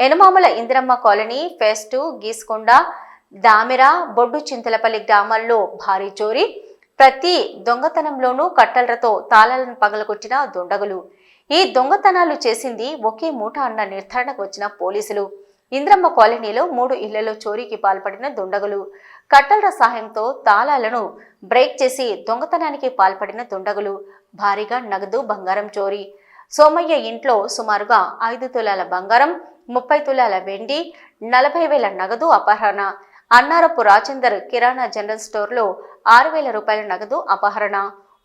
Enumamula Indiramma colony phase two Geesukonda Damera Boddu Chintalapalli గ్రామాల్లో భారీ చోరీ. ప్రతి దొంగతనంలోనూ కట్టలతో తాళాలను పగలగొట్టిన దుండగులు. ఈ దొంగతనాలు చేసింది ఒకే మూట అన్న నిర్ధారణకు వచ్చిన పోలీసులు. ఇంద్రమ్మ కాలనీలో మూడు ఇళ్ళలో చోరీకి పాల్పడిన దుండగులు. కట్టల సహాయంతో తాళాలను బ్రేక్ చేసి దొంగతనానికి పాల్పడిన దుండగులు. భారీగా నగదు బంగారం చోరీ. సోమయ్య ఇంట్లో సుమారుగా ఐదు తులాల బంగారం ముప్పై తులాల వెండి నలభై వేల నగదు అపహరణ. అన్నారపు రాజేందర్ కిరాణా జనరల్ స్టోర్లో ఆరు వేల రూపాయల నగదు అపహరణ.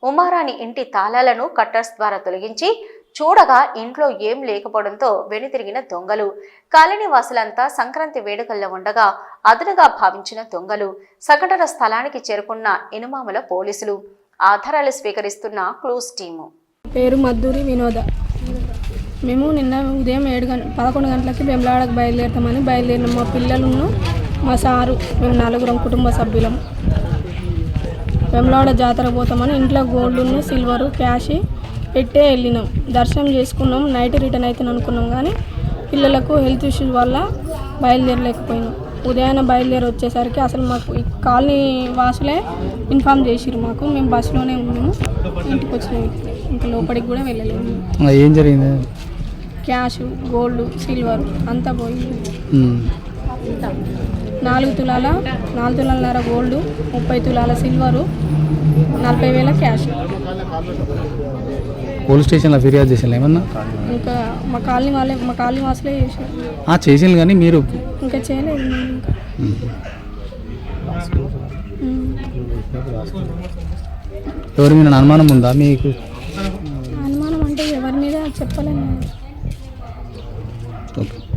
ఉమారాణి ఇంటి తాళాలను కట్టర్స్ ద్వారా తొలగించి చూడగా ఇంట్లో ఏం లేకపోవడంతో వెనుతిరిగిన దొంగలు. కాలనీవాసులంతా సంక్రాంతి వేడుకల్లో ఉండగా అదునుగా భావించిన దొంగలు. సంఘటన స్థలానికి చేరుకున్న ఇనుమామల పోలీసులు. ఆధారాలు స్వీకరిస్తున్న క్లూస్ టీము. పేరు మద్దూరి వినోద. మేము నిన్న ఉదయం ఏడు గంట పదకొండు గంటలకి బెంబలాడకు బయలుదేరుతామని బయలుదేరినాం మా పిల్లలను మా సారు మేము నలుగురం కుటుంబ సభ్యులం. వెమలాడ జాతర పోతామని ఇంట్లో గోల్డ్ను సిల్వరు క్యాష్ పెట్టే వెళ్ళినాం. దర్శనం చేసుకున్నాం. నైట్ రిటర్న్ అవుతాను అనుకున్నాం కానీ పిల్లలకు హెల్త్ ఇష్యూస్ వల్ల బయలుదేరలేకపోయినాం. ఉదయాన్నే బయలుదేరి వచ్చేసరికి అసలు మాకు కాలనీ వాసులే ఇన్ఫామ్ చేసిరు మాకు. మేము బస్సులోనే ఉన్నాము. ఇంటికి వచ్చినాం ఇంకా లోపలికి కూడా వెళ్ళలేము ఏం జరిగింది? క్యాష్ గోల్డ్ సిల్వర్ అంతా పోయింది. నాలుగు తులాల నాలుగు తులాలన్నర గోల్డ్ ముప్పై తులాల సిల్వరు నలభై వేల క్యాష్. పోలీస్ స్టేషన్లో ఫిర్యాదు చేసాను ఏమన్నా? ఇంకా మా కాలనీ వాళ్ళే మా కాలనీ వాసులే ఆ, చేసింది కానీ మీరు? ఇంకా చేయలేదు. ఎవరి మీద అనుమానం ఉందా మీకు? అనుమానం అంటే ఎవరి మీద చెప్పలేము. ಓಕೆ